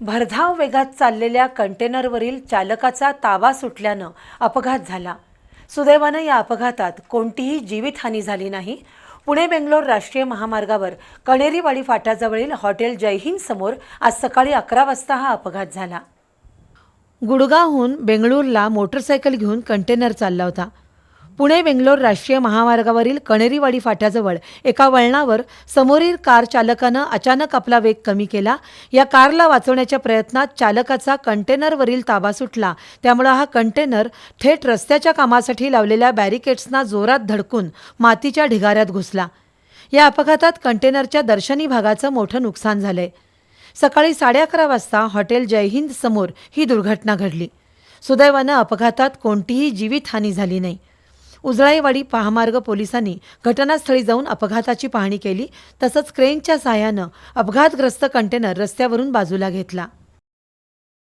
भरधाव वेगात चाललेल्या कंटेनरवरील चालकाचा ताबा सुटल्यानं अपघात झाला. सुदैवानं या अपघातात कोणतीही जीवितहानी झाली नाही. पुणे बेंगलोर राष्ट्रीय महामार्गावर कणेरीवाडी फाट्याजवळील हॉटेल जयहिंद समोर आज सकाळी अकरा वाजता हा अपघात झाला. गुडगावहून बेंगळूरला मोटरसायकल घेऊन कंटेनर चालला होता. पुणे बेंगलोर राष्ट्रीय महामार्गावरील कणेरीवाडी फाट्याजवळ एका वळणावर समोरील कार चालकानं अचानक आपला वेग कमी केला. या कारला वाचवण्याच्या प्रयत्नात चालकाचा कंटेनरवरील ताबा सुटला. त्यामुळे हा कंटेनर थेट रस्त्याच्या कामासाठी लावलेल्या बॅरिकेड्सना जोरात धडकून मातीच्या ढिगाऱ्यात घुसला. या अपघातात कंटेनरच्या दर्शनी भागाचं मोठं नुकसान झालंय. सकाळी साडे अकरा वाजता हॉटेल जयहिंद समोर ही दुर्घटना घडली. सुदैवानं अपघातात कोणतीही जीवितहानी झाली नाही. उजळाईवाडी महामार्ग पोलिसांनी घटनास्थळी जाऊन अपघाताची पाहणी केली तसंच क्रेनच्या सहाय्यानं अपघातग्रस्त कंटेनर रस्त्यावरून बाजूला घेतला.